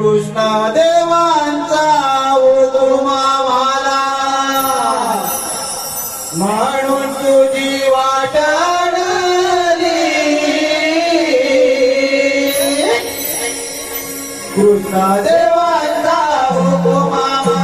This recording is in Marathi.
कृष्ण देवांचा उदुमा माला म्हणून तुझी वाटली कृष्ण देवांचा उदुमा माला